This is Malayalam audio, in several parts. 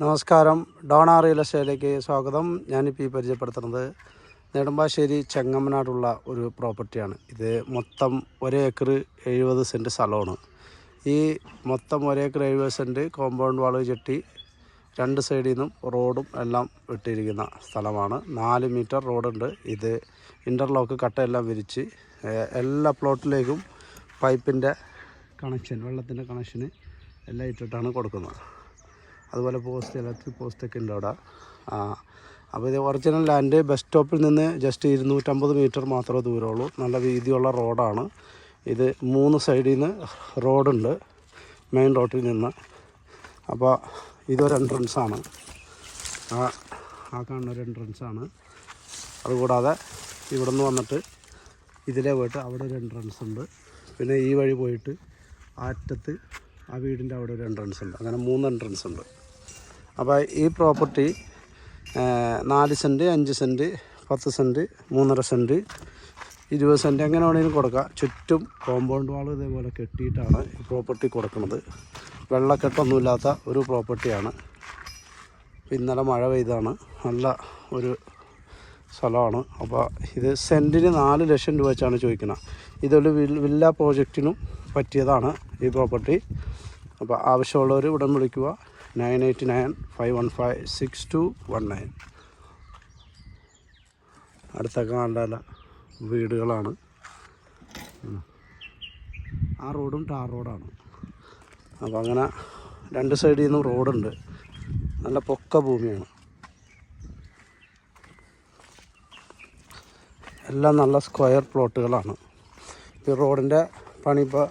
നമസ്കാരം. ഡോണ റിയൽ എസ്റ്റേറ്റിലേക്ക് സ്വാഗതം. ഞാനിപ്പോൾ ഈ പരിചയപ്പെടുത്തുന്നത് നെടുമ്പാശ്ശേരി ചെങ്ങമ്മനാടുള്ള ഒരു പ്രോപ്പർട്ടിയാണ്. ഇത് മൊത്തം ഒരേക്കർ എഴുപത് സെന്റ് സ്ഥലമാണ്. ഈ മൊത്തം ഒരേക്കർ എഴുപത് സെന്റ് കോമ്പൗണ്ട് വാൾ ചെട്ടി രണ്ട് സൈഡിൽ നിന്നും റോഡും എല്ലാം വിട്ടിരിക്കുന്ന സ്ഥലമാണ്. നാല് മീറ്റർ റോഡുണ്ട്. ഇത് ഇന്റർലോക്ക് കട്ടയെല്ലാം വിരിച്ച് എല്ലാ പ്ലോട്ടിലേക്കും പൈപ്പിന്റെ കണക്ഷൻ വെള്ളത്തിന്റെ കണക്ഷന് എല്ലാം ഇട്ടിട്ടാണ് കൊടുക്കുന്നത്. അതുപോലെ പോസ്റ്റ് ഇലക്ട്രിക് പോസ്റ്റൊക്കെ ഉണ്ട് അവിടെ. അപ്പോൾ ഇത് ഒറിജിനൽ ലാൻഡ് ബസ് സ്റ്റോപ്പിൽ നിന്ന് ജസ്റ്റ് ഇരുന്നൂറ്റമ്പത് മീറ്റർ മാത്രമേ ദൂരമുള്ളൂ. നല്ല വീതിയുള്ള റോഡാണ് ഇത് മൂന്ന് സൈഡിൽ നിന്ന് റോഡുണ്ട് മെയിൻ റോഡിൽ നിന്ന്. അപ്പോൾ ഇതൊരു എൻട്രൻസ് ആണ്. ആ ആ കാണുന്ന ഒരു എൻട്രൻസ് ആണ്. അതുകൂടാതെ ഇവിടെ നിന്ന് വന്നിട്ട് ഇതിലേ പോയിട്ട് അവിടെ ഒരു എൻട്രൻസ് ഉണ്ട്. പിന്നെ ഈ വഴി പോയിട്ട് ആറ്റത്ത് ആ വീടിന്റെ അവിടെ ഒരു എൻട്രൻസ് ഉണ്ട്. അങ്ങനെ മൂന്ന് എൻട്രൻസ് ഉണ്ട്. അപ്പോൾ ഈ പ്രോപ്പർട്ടി നാല് സെന്റ് അഞ്ച് സെന്റ് പത്ത് സെന്റ് മൂന്നര സെന്റ് ഇരുപത് സെന്റ് എങ്ങനെ വേണമെങ്കിലും കൊടുക്കുക ചുറ്റും കോമ്പൗണ്ട് വാൾ ഇതേപോലെ കെട്ടിയിട്ടാണ് ഈ പ്രോപ്പർട്ടി കൊടുക്കുന്നത്. വെള്ളക്കെട്ടൊന്നുമില്ലാത്ത ഒരു പ്രോപ്പർട്ടിയാണ്. ഇന്നലെ മഴ പെയ്താണ്. നല്ല ഒരു സ്ഥലമാണ്. അപ്പോൾ ഇത് സെന്റിന് നാല് ലക്ഷം രൂപ വെച്ചാണ് ചോദിക്കുന്നത്. ഇതൊരു വില്ല പ്രോജക്റ്റിനും പറ്റിയതാണ് ഈ പ്രോപ്പർട്ടി. അപ്പോൾ ആവശ്യമുള്ളവർ ഉടൻ വിളിക്കുക. Nine eight nine five one five six two one nine. അടുത്തൊക്കെ നല്ല വീടുകളാണ്. ആ റോഡും ടാർ റോഡാണ്. അപ്പോൾ അങ്ങനെ രണ്ട് സൈഡിൽ നിന്നും റോഡുണ്ട്. നല്ല പൊക്ക ഭൂമിയാണ്. എല്ലാം നല്ല സ്ക്വയർ പ്ലോട്ടുകളാണ്. ഈ റോഡിന്റെ പണി ഇപ്പോൾ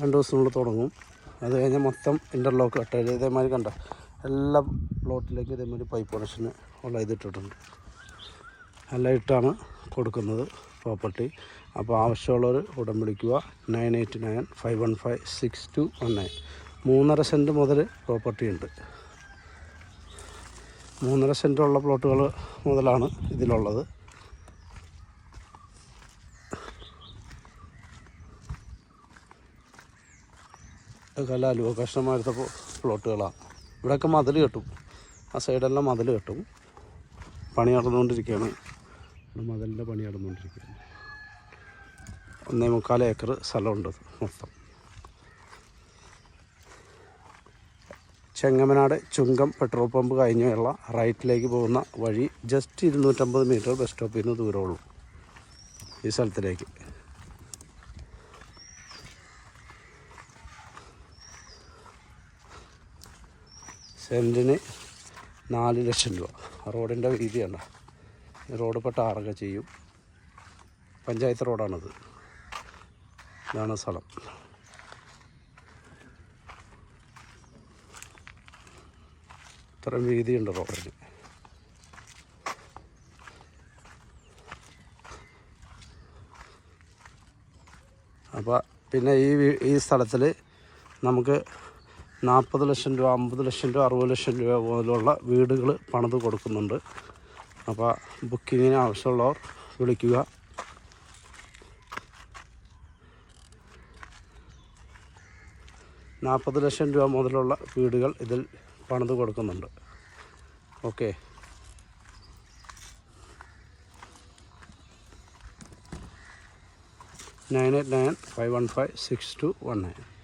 രണ്ട് ദിവസത്തിനുള്ളിൽ തുടങ്ങും. അത് കഴിഞ്ഞ് മൊത്തം ഇന്റർലോക്ക് കട്ടയിൽ ഇതേമാതിരി കണ്ട എല്ലാ പ്ലോട്ടിലേക്കും ഇതേമാതിരി പൈപ്പ് കണക്ഷന് ഉള്ള ഇതിട്ടിട്ടുണ്ട് എല്ലാം ഇട്ടാണ് കൊടുക്കുന്നത് പ്രോപ്പർട്ടി അപ്പോൾ ആവശ്യമുള്ളവർ ഉടൻ വിളിക്കുക. Nine eight nine five one five six two one nine മൂന്നര സെന്റ് മുതൽ പ്രോപ്പർട്ടി ഉണ്ട്. മൂന്നര സെന്റുള്ള പ്ലോട്ടുകൾ മുതലാണ് ഇതിലുള്ളത്. ഇതൊക്കെ നല്ല അലുവ കഷ്ണമായിരുത്ത പ്ലോട്ടുകളാണ് ഇവിടെയൊക്കെ മതിൽ കെട്ടും. ആ സൈഡെല്ലാം മതിൽ കെട്ടും. പണി നടന്നുകൊണ്ടിരിക്കുകയാണ്. മതിലിന്റെ പണി നടന്നുകൊണ്ടിരിക്കുകയാണ്. ഒന്നേ മുക്കാൽ ഏക്കർ സ്ഥലമുണ്ട് മൊത്തം. ചെങ്ങമനാട് ചുങ്കം പെട്രോൾ പമ്പ് കഴിഞ്ഞുള്ള റൈറ്റിലേക്ക് പോകുന്ന വഴി ജസ്റ്റ് ഇരുന്നൂറ്റമ്പത് മീറ്റർ ബസ് സ്റ്റോപ്പിൽ നിന്ന് ദൂരമുള്ളൂ. ഈ സ്ഥലത്തിലേക്ക്. സെന്റിന് നാല് ലക്ഷം രൂപ. റോഡിന്റെ വീതിയാണ്. റോഡ് ഇപ്പോൾ ടാറൊക്കെ ചെയ്യും. പഞ്ചായത്ത് റോഡാണിത്. ഇതാണ് സ്ഥലം. ഇത്രയും വീതിയുണ്ട് റോഡിന്. അപ്പോൾ പിന്നെ ഈ ഈ സ്ഥലത്തിൽ നമുക്ക് നാൽപ്പത് ലക്ഷം രൂപ അമ്പത് ലക്ഷം രൂപ അറുപത് ലക്ഷം രൂപ പോലുള്ള വീടുകൾ പണിത് കൊടുക്കുന്നുണ്ട്. അപ്പോൾ ബുക്കിങ്ങിന് ആവശ്യമുള്ളവർ വിളിക്കുക. നാൽപ്പത് ലക്ഷം രൂപ മുതലുള്ള വീടുകൾ ഇതിൽ പണിത് കൊടുക്കുന്നുണ്ട്. Okay. Nine eight nine five one five six two one nine.